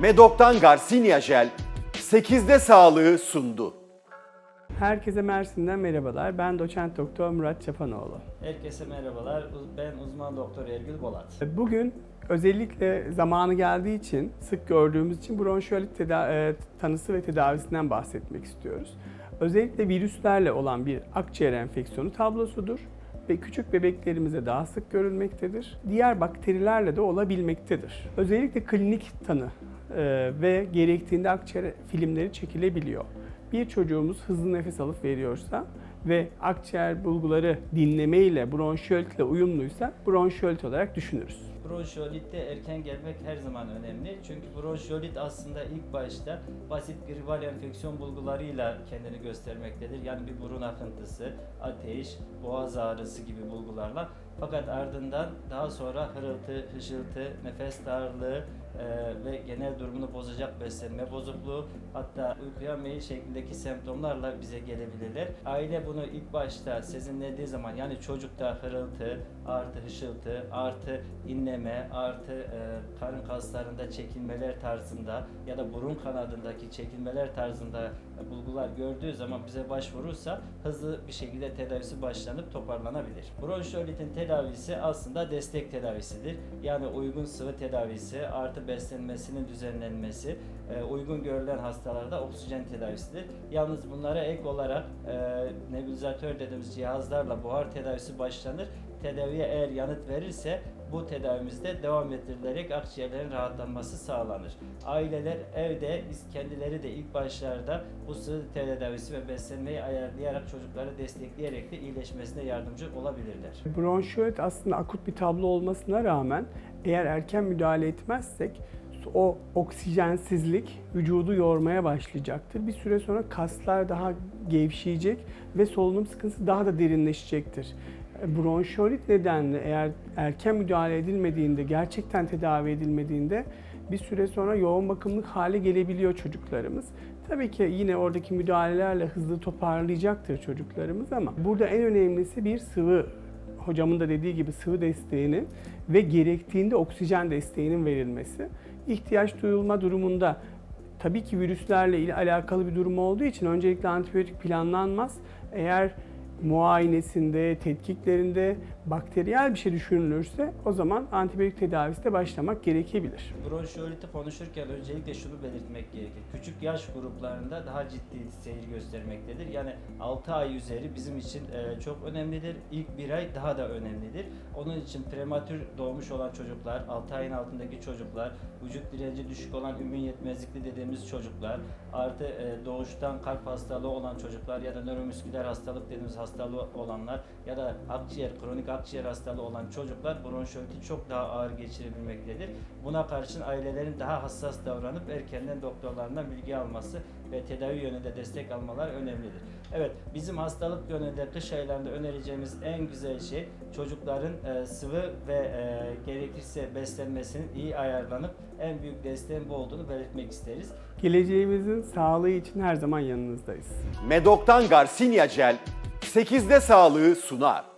Medok'tan Garcinia Jel 8'de sağlığı sundu. Herkese Mersin'den merhabalar. Ben doçent doktor Murat Çapanoğlu. Herkese merhabalar. Ben uzman doktor Ergül Bolat. Bugün özellikle zamanı geldiği için, sık gördüğümüz için bronşiolit teda- e, tanısı ve tedavisinden bahsetmek istiyoruz. Özellikle virüslerle olan bir akciğer enfeksiyonu tablosudur ve küçük bebeklerimize daha sık görülmektedir. Diğer bakterilerle de olabilmektedir. Özellikle klinik tanı ve gerektiğinde akciğer filmleri çekilebiliyor. Bir çocuğumuz hızlı nefes alıp veriyorsa ve akciğer bulguları dinleme ile bronşiolit ile uyumluysa bronşiolit olarak düşünürüz. Bronşiyolitte erken gelmek her zaman önemli. Çünkü bronşiyolit aslında ilk başta basit gribal enfeksiyon bulgularıyla kendini göstermektedir. Yani bir burun akıntısı, ateş, boğaz ağrısı gibi bulgularla. Fakat ardından daha sonra hırıltı, hışıltı, nefes darlığı e, ve genel durumunu bozacak beslenme bozukluğu hatta uykuya meyil şeklindeki semptomlarla bize gelebilirler. Aile bunu ilk başta sezinlediği zaman yani çocukta hırıltı, artı hışıltı, artı inleme, artı e, karın kaslarında çekilmeler tarzında ya da burun kanadındaki çekilmeler tarzında e, bulgular gördüğü zaman bize başvurursa hızlı bir şekilde tedavisi başlanıp toparlanabilir. Bronşiyolitin tedavisi aslında destek tedavisidir. Yani uygun sıvı tedavisi artı beslenmesinin düzenlenmesi e, uygun görülen hastalarda oksijen tedavisidir. Yalnız bunlara ek olarak e, nebulizatör dediğimiz cihazlarla buhar tedavisi başlanır. Tedaviye eğer yanıt verirse bu tedavimizde devam ettirilerek akciğerlerin rahatlanması sağlanır. Aileler evde kendileri de ilk başlarda bu sıvı tedavisi ve beslenmeyi ayarlayarak çocukları destekleyerek de iyileşmesine yardımcı olabilirler. Bronşiolit aslında akut bir tablo olmasına rağmen eğer erken müdahale etmezsek o oksijensizlik vücudu yormaya başlayacaktır. Bir süre sonra kaslar daha gevşeyecek ve solunum sıkıntısı daha da derinleşecektir. Bronşiolit nedenle eğer erken müdahale edilmediğinde, gerçekten tedavi edilmediğinde bir süre sonra yoğun bakımlık hale gelebiliyor çocuklarımız. Tabii ki yine oradaki müdahalelerle hızlı toparlayacaktır çocuklarımız ama burada en önemlisi bir sıvı hocamın da dediği gibi sıvı desteğinin ve gerektiğinde oksijen desteğinin verilmesi. ihtiyaç duyulma durumunda tabii ki virüslerle alakalı bir durum olduğu için öncelikle antibiyotik planlanmaz. Eğer muayenesinde, tetkiklerinde bakteriyel bir şey düşünülürse o zaman antibiyotik tedavisi de başlamak gerekebilir. Bronşiyoliti konuşurken öncelikle şunu belirtmek gerekir. Küçük yaş gruplarında daha ciddi seyir göstermektedir. Yani 6 ay üzeri bizim için e, çok önemlidir. İlk bir ay daha da önemlidir. Onun için prematür doğmuş olan çocuklar, 6 ayın altındaki çocuklar, vücut direnci düşük olan immün yetmezlikli dediğimiz çocuklar, artı e, doğuştan kalp hastalığı olan çocuklar ya da nöromüsküler hastalık dediğimiz hastalığı olanlar ya da akciğer, kronik akciğer hastalığı olan çocuklar bronşiyoliti çok daha ağır geçirebilmektedir. Buna karşın ailelerin daha hassas davranıp erkenden doktorlarından bilgi alması ve tedavi yönünde destek almalar önemlidir. Evet, bizim hastalık yönünde kış aylarında önereceğimiz en güzel şey çocukların e, sıvı ve e, gerekirse beslenmesinin iyi ayarlanıp en büyük desteğin bu olduğunu belirtmek isteriz. Geleceğimizin sağlığı için her zaman yanınızdayız. Medok'tan Garcinia Jel 8'de sağlığı sunar.